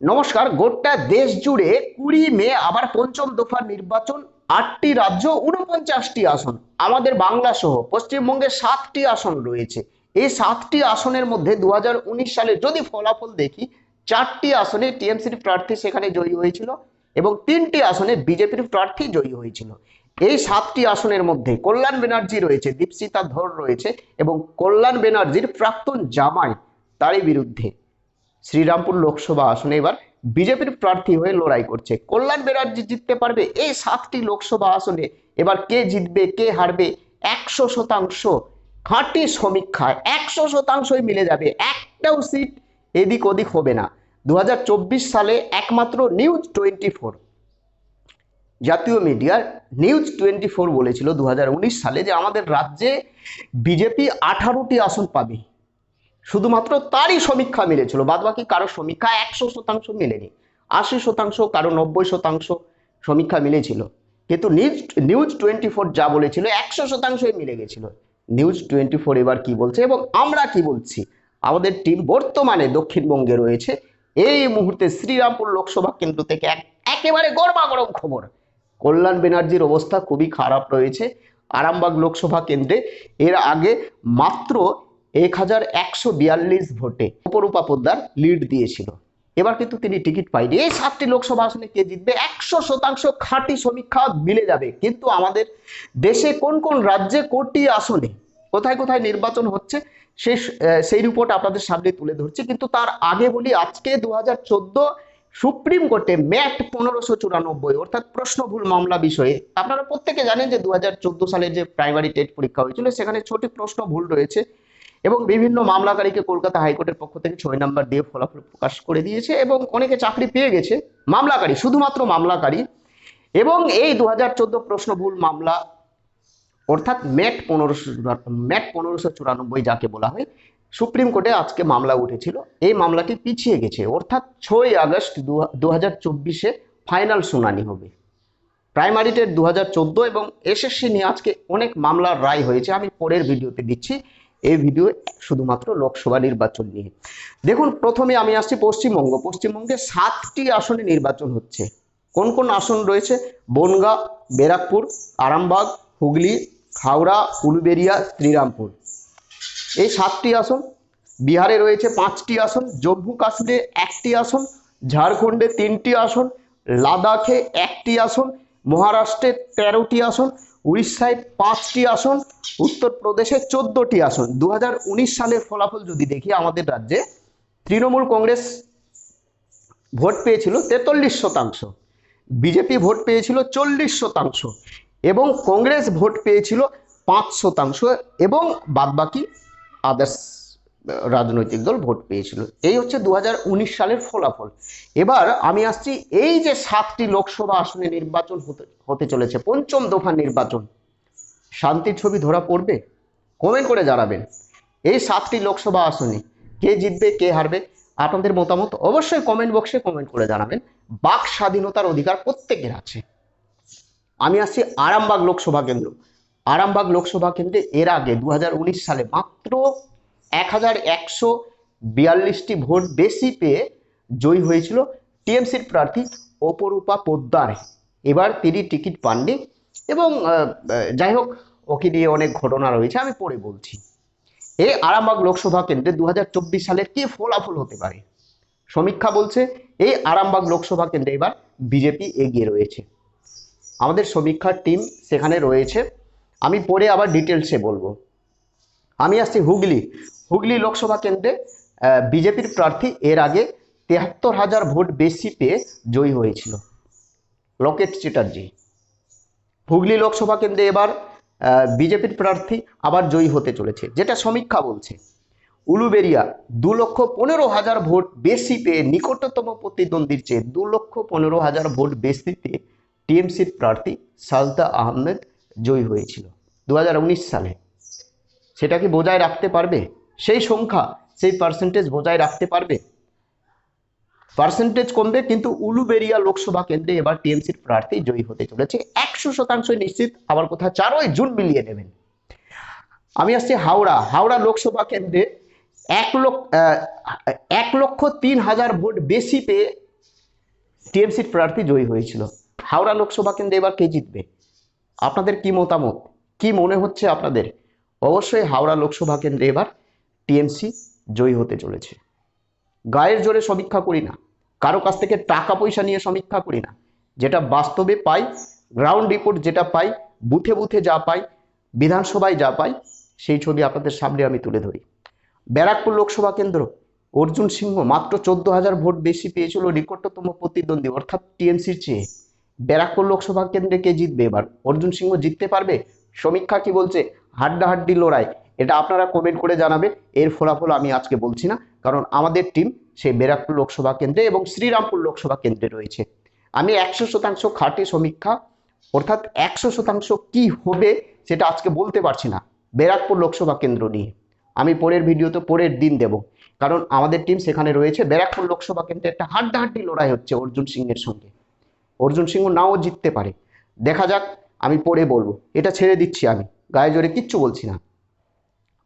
নমস্কার, গোটা দেশ জুড়ে কুড়ি মে আবার পঞ্চম দফার নির্বাচন, আটটি রাজ্য উনপঞ্চাশটি আসন, আমাদের বাংলা সহ পশ্চিমবঙ্গে সাতটি আসন রয়েছে। এই সাতটি আসনের মধ্যে দু সালে যদি ফলাফল দেখি, চারটি আসনে টিএমসির প্রার্থী সেখানে জয়ী হয়েছিল এবং তিনটি আসনে বিজেপির প্রার্থী জয়ী হয়েছিল। এই সাতটি আসনের মধ্যে কল্যাণ ব্যানার্জি রয়েছে দীপসিতা ধর রয়েছে এবং কল্যাণ ব্যানার্জির প্রাক্তন জামাই তারই বিরুদ্ধে। শ্রীরামপুর লোকসভা আসনে এবার বিজেপির প্রার্থী হয়ে লড়াই করছে। কল্যাণ ব্যানার্জি জিততে পারবে এই সাতটি লোকসভা আসনে। এবার কে জিতবে, কে হারবে, একশো শতাংশ খাঁটি সমীক্ষায় একশো শতাংশই মিলে যাবে। একটাও সিট এদিক ওদিক হবে না। দু হাজার চব্বিশ সালে একমাত্র নিউজ টোয়েন্টি ফোর জাতীয় মিডিয়ার নিউজ টোয়েন্টি ফোর বলেছিল দু হাজার উনিশ সালে যে আমাদের রাজ্যে বিজেপি আঠারোটি আসন পাবে। শুধুমাত্র তারই সমীক্ষা মিলেছিল বাদ বাকি কারও সমীক্ষা একশো শতাংশ মেলেনি, আশি শতাংশ, কারও নব্বই শতাংশ সমীক্ষা মিলেছিল। কিন্তু নিউজ নিউজ টোয়েন্টি ফোর যা বলেছিল, একশো শতাংশই মিলে গেছিল। নিউজ টোয়েন্টি ফোর এবার কি বলছে এবং আমরা কি বলছি? আমাদের টিম বর্তমানে দক্ষিণবঙ্গে রয়েছে। এই মুহূর্তে শ্রীরামপুর লোকসভা কেন্দ্র থেকে এক, একেবারে গরমাগরম খবর। কল্যাণ ব্যানার্জির অবস্থা খুবই খারাপ রয়েছে। আরামবাগ লোকসভা কেন্দ্রে এর আগে মাত্র এক হাজার একশো বিয়াল্লিশ ভোটে অপরূপা পোদ্দার লিড দিয়েছিল। এবার কিন্তু তিনি টিকিট পাইনি এই সাতটি লোকসভা আসনে কে জিতবে? একশো শতাংশ খাঁটি সমীক্ষা মিলে যাবে। কিন্তু আমাদের দেশে কোন কোন রাজ্যে কোটি আসনে কোথায় কোথায় নির্বাচন হচ্ছে সেই সেই রিপোর্ট আপনাদের সামনে তুলে ধরছি। কিন্তু তার আগে বলি, আজকে দু হাজার চোদ্দ সুপ্রিম কোর্টে ম্যাট পনেরোশো চুরানব্বই, অর্থাৎ প্রশ্ন ভুল মামলা বিষয়ে। আপনারা প্রত্যেকে জানেন যে দু সালে যে প্রাইমারি টেট পরীক্ষা হয়েছিল, সেখানে ছটি প্রশ্ন ভুল রয়েছে। এবং বিভিন্ন মামলাকারীকে কলকাতা হাইকোর্টের পক্ষ থেকে ছয় নম্বর দিয়ে ফলাফল প্রকাশ করে দিয়েছে এবং অনেকে চাকরি পেয়ে গেছে। মামলাকারী, শুধুমাত্র মামলাকারী। এবং এই দু হাজার চোদ্দ প্রশ্ন ভুল মামলা, অর্থাৎ ম্যাট পনেরোশো ম্যাট পনেরোশো চুরানব্বই যাকে বলা হয়, সুপ্রিম কোর্টে আজকে মামলা উঠেছিল। এই মামলাটি পিছিয়ে গেছে। অর্থাৎ ছয় আগস্ট দু হাজার চব্বিশে ফাইনাল শুনানি হবে। প্রাইমারি টেট দু হাজার চোদ্দ এবং এসএসসি নিয়ে আজকে অনেক মামলার রায় হয়েছে। আমি পরের ভিডিওতে দিচ্ছি। এই ভিডিও শুধুমাত্র লোকসভা নির্বাচন নিয়ে। দেখুন, প্রথমে আমি আসছি পশ্চিমবঙ্গ। পশ্চিমবঙ্গে সাতটি আসনে নির্বাচন হচ্ছে। কোন কোন আসন রয়েছে? বনগা, ব্যারাকপুর, আরামবাগ, হুগলি, হাওড়া উলুবেরিয়া শ্রীরামপুর। এই সাতটি আসন, বিহারে রয়েছে পাঁচটি আসন, জম্মু কাশ্মীরে একটি আসন, ঝাড়খণ্ডে তিনটি আসন, লাদাখে একটি আসন, মহারাষ্ট্রে তেরোটি আসন উড়িষ্যায় পাঁচটি আসন, উত্তরপ্রদেশে চোদ্দটি আসন। দু হাজার উনিশ সালের ফলাফল যদি দেখি, আমাদের রাজ্যে তৃণমূল কংগ্রেস ভোট পেয়েছিল তেতাল্লিশ শতাংশ, বিজেপি ভোট পেয়েছিল চল্লিশ শতাংশ, এবং কংগ্রেস ভোট পেয়েছিল পাঁচ শতাংশ, এবং বাদবাকি আদার্স রাজনৈতিক দল ভোট পেয়েছিল। এই হচ্ছে দু হাজার উনিশ সালের ফলাফল। এবার আমি আসছি এই যে সাতটি লোকসভা আসনে নির্বাচন হতে চলেছে, পঞ্চম দফা নির্বাচন। শান্তির ছবি ধরা পড়বে? কমেন্ট করে জানাবেন। এই সাতটি লোকসভা আসনে কে জিতবে, কে হারবে, আপনাদের মতামত অবশ্যই কমেন্ট বক্সে কমেন্ট করে জানাবেন। বাক স্বাধীনতার অধিকার প্রত্যেকের আছে। আমি আসছি আরামবাগ লোকসভা কেন্দ্র। আরামবাগ লোকসভা কেন্দ্রে এর আগে দু হাজার উনিশ সালে মাত্র এক হাজার একশো বিয়াল্লিশটি ভোট বেশি পেয়ে জয়ী হয়েছিল টিএমসির প্রার্থী অপরূপা পোদ্দার। এবার তিনি টিকিট পাননি এবং যাই হোক, ওকে নিয়ে অনেক ঘটনা রয়েছে, আমি পরে বলছি। এই আরামবাগ লোকসভা কেন্দ্রে দু সালের কি ফলাফল হতে পারে? সমীক্ষা বলছে এই আরামবাগ লোকসভা কেন্দ্রে এবার বিজেপি এগিয়ে রয়েছে। আমাদের সমীক্ষার টিম সেখানে রয়েছে। আমি পরে আবার ডিটেলসে বলব। আমি আসছি হুগলি। হুগলি লোকসভা কেন্দ্রে বিজেপির প্রার্থী এর আগে তেহাত্তর হাজার ভোট বেশি পেয়ে জয়ী হয়েছিল। লকেট চ্যাটার্জি। হুগলি লোকসভা কেন্দ্রে এবার বিজেপির প্রার্থী আবার জয়ী হতে চলেছে, যেটা সমীক্ষা বলছে। উলুবেরিয়া, দু লক্ষ পনেরো হাজার ভোট বেশি পেয়ে নিকটতম প্রতিদ্বন্দ্বীর চেয়ে দু লক্ষ পনেরো হাজার ভোট বেশি পেয়ে টিএমসির প্রার্থী সালতা আহমেদ জয়ী হয়েছিল, দু হাজার উনিশ সালে। সেটা কি বজায় রাখতে পারবে? সেই সংখ্যা সেই পার্সেন্টেজ বজায় রাখতে পারবে। পার্সেন্টেজ কমবে কিন্তু উলুবেরিয়া লোকসভা কেন্দ্রে এবার টিএমসির প্রার্থী জয়ী হতে চলেছে। একশো শতাংশ নিশ্চিত আবার কোথাও চারই জুন মিলিয়ে নেবেন। আমি আসছি হাওড়া। হাওড়া লোকসভা কেন্দ্রে এক লক্ষ এক লক্ষ তিন হাজার ভোট বেশি পেয়ে টিএমসির প্রার্থী জয়ী হয়েছিল। হাওড়া লোকসভা কেন্দ্রে এবার কে জিতবে? আপনাদের কি মতামত? কি মনে হচ্ছে আপনাদের? অবশ্যই হাওড়া লোকসভা কেন্দ্রে এবার টিএমসি জয়ী হতে চলেছে। গায়ের জোরে সমীক্ষা করি না। কারও কাছ থেকে টাকা পয়সা নিয়ে সমীক্ষা করি না। যেটা বাস্তবে পাই গ্রাউন্ড রিপোর্ট যেটা পাই, বুথে বুথে যা পাই, বিধানসভায় যা পাই, সেই ছবি আপনাদের সামনে আমি তুলে ধরি। ব্যারাকপুর লোকসভা কেন্দ্র, অর্জুন সিংহ মাত্র চোদ্দ হাজার ভোট বেশি পেয়েছিল নিকটতম প্রতিদ্বন্দ্বী, অর্থাৎ টিএমসির চেয়ে। ব্যারাকপুর লোকসভা কেন্দ্রে কে জিতবে? এবার অর্জুন সিংহ জিততে পারবে? সমীক্ষা কি বলছে? হাড্ডাহাড্ডি লড়াই। এটা আপনারা কমেন্ট করে জানাবেন। এর ফলাফল আমি আজকে বলছি না, কারণ আমাদের টিম সেই ব্যারাকপুর লোকসভা কেন্দ্রে এবং শ্রীরামপুর লোকসভা কেন্দ্রে রয়েছে। আমি একশো শতাংশ খাঁটি সমীক্ষা, অর্থাৎ একশো শতাংশ কি হবে সেটা আজকে বলতে পারছি না, ব্যারাকপুর লোকসভা কেন্দ্র নিয়ে। আমি পরের ভিডিওতে পরের দিন দেব, কারণ আমাদের টিম সেখানে রয়েছে। ব্যারাকপুর লোকসভা কেন্দ্রে একটা হাড্ডাহাড্ডি লড়াই হচ্ছে অর্জুন সিংয়ের সঙ্গে। অর্জুন সিংহ নাও জিততে পারে। দেখা যাক, আমি পরে বলব। এটা ছেড়ে দিচ্ছি আমি, গায়ে জোরে কিচ্ছু বলছি না।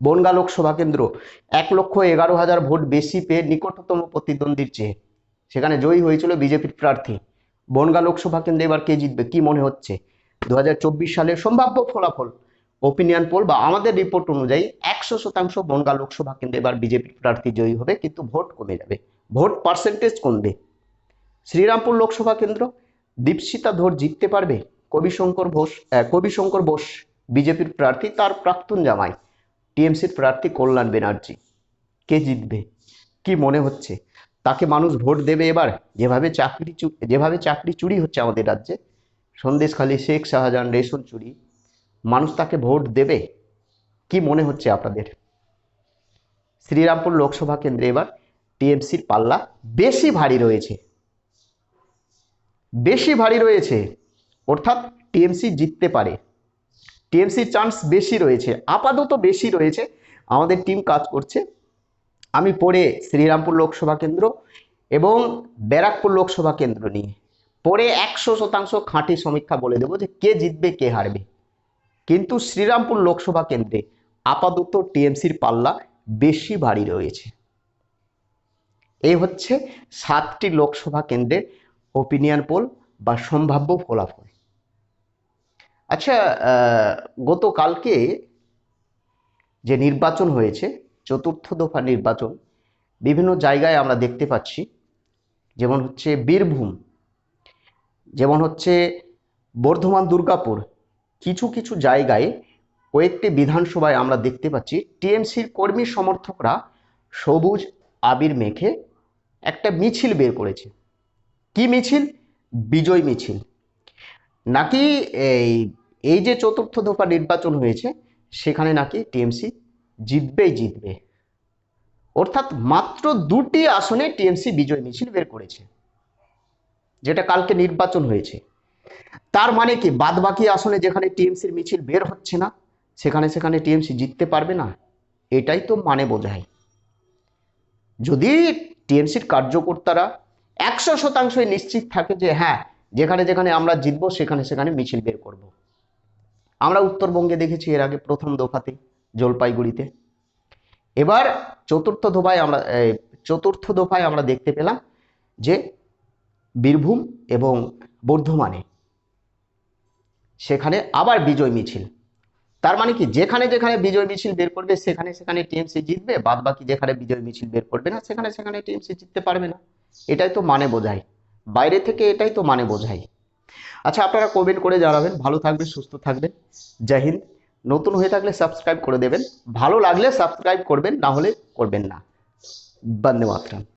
বনগা লোকসভা কেন্দ্র, এক লক্ষ এগারো হাজার ভোট বেশি পেয়ে নিকটতম প্রতিদ্বন্দ্বীর চেয়ে। সেখানে জয়ী হয়েছিল বিজেপির প্রার্থী। বনগা লোকসভা কেন্দ্রে এবার কে জিতবে, কি মনে হচ্ছে? দু হাজার সালের সম্ভাব্য ফলাফল ওপিনিয়ন পোল বা আমাদের রিপোর্ট অনুযায়ী একশো শতাংশ বনগা লোকসভা কেন্দ্রে এবার বিজেপির প্রার্থী জয়ী হবে, কিন্তু ভোট কমে যাবে। ভোট পার্সেন্টেজ কমবে। শ্রীরামপুর লোকসভা কেন্দ্র, দীপশিতা ধর জিততে পারবে? কবিশঙ্কর ঘোষ কবিশঙ্কর বোস বিজেপির প্রার্থী, তার প্রাক্তন জামাই। টিএমসির প্রার্থী কল্যাণ ব্যানার্জি কে জিতবে? কি মনে হচ্ছে? তাকে মানুষ ভোট দেবে এবার? যেভাবে চাকরি যেভাবে চাকরি চুরি হচ্ছে আমাদের রাজ্যে, সন্দেশখালী শেখ শাহজাহান রেশন চুরি, মানুষ তাকে ভোট দেবে? কি মনে হচ্ছে আপনাদের? শ্রীরামপুর লোকসভা কেন্দ্রে এবার টিএমসির পাল্লা বেশি ভারী রয়েছে। বেশি ভারী রয়েছে। অর্থাৎ টিএমসি জিততে পারে। টিএমসির চান্স বেশি রয়েছে, আপাতত বেশি রয়েছে। আমাদের টিম কাজ করছে। আমি পরে শ্রীরামপুর লোকসভা কেন্দ্র এবং ব্যারাকপুর লোকসভা কেন্দ্র নিয়ে। পরে একশো শতাংশ খাঁটি সমীক্ষা বলে দেবো যে কে জিতবে, কে হারবে। কিন্তু শ্রীরামপুর লোকসভা কেন্দ্রে আপাতত টিএমসির পাল্লা বেশি ভারী রয়েছে। এই হচ্ছে সাতটি লোকসভা কেন্দ্রের ওপিনিয়ন পোল বা সম্ভাব্য ফলাফল। আচ্ছা গতকালকে যে নির্বাচন হয়েছে, চতুর্থ দফা নির্বাচন, বিভিন্ন জায়গায় আমরা দেখতে পাচ্ছি, যেমন হচ্ছে বীরভূম, যেমন হচ্ছে বর্ধমান দুর্গাপুর, কিছু কিছু জায়গায় কয়েকটি বিধানসভায় আমরা দেখতে পাচ্ছি, টিএমসির কর্মী সমর্থকরা সবুজ আবির মেখে একটা মিছিল বের করেছে। কি মিছিল? বিজয় মিছিল। নাকি এই এই যে চতুর্থ দফা নির্বাচন হয়েছে, সেখানে নাকি টিএমসি জিতবেই জিতবে। অর্থাৎ মাত্র দুটি আসনে টিএমসি বিজয় মিছিল বের করেছে, যেটা কালকে নির্বাচন হয়েছে। তার মানে কি, বাদবাকি আসনে যেখানে টিএমসির মিছিল বের হচ্ছে না, সেখানে সেখানে টিএমসি জিততে পারবে না? এটাই তো মানে বোঝায়। যদি টিএমসির কার্যকর্তারা একশো শতাংশই নিশ্চিত থাকে যে হ্যাঁ যেখানে যেখানে আমরা জিতবো, সেখানে সেখানে মিছিল বের করব। আমরা উত্তরবঙ্গে দেখেছি এর আগে প্রথম দফাতে জলপাইগুড়িতে। এবার চতুর্থ দফায় আমরা চতুর্থ দফায় আমরা দেখতে পেলাম যে বীরভূম এবং বর্ধমানে সেখানে আবার বিজয় মিছিল। তার মানে কি, যেখানে যেখানে বিজয় মিছিল বের করবে, সেখানে সেখানে টিএমসি জিতবে বাদ বাকি যেখানে বিজয় মিছিল বের করবে না, সেখানে সেখানে টিএমসি জিততে পারবে না। এটাই তো মানে বোঝায় বাইরে থেকে এটাই তো মানে বোঝায় আচ্ছা আপনারা কমেন্ট করে জানাবেন। ভালো থাকবে সুস্থ থাকবেন। জয় হিন্দ। নতুন হয়ে থাকলে সাবস্ক্রাইব করে দেবেন। ভালো লাগলে সাবস্ক্রাইব করবেন, না হলে করবেন না। বন্দে মাতরম।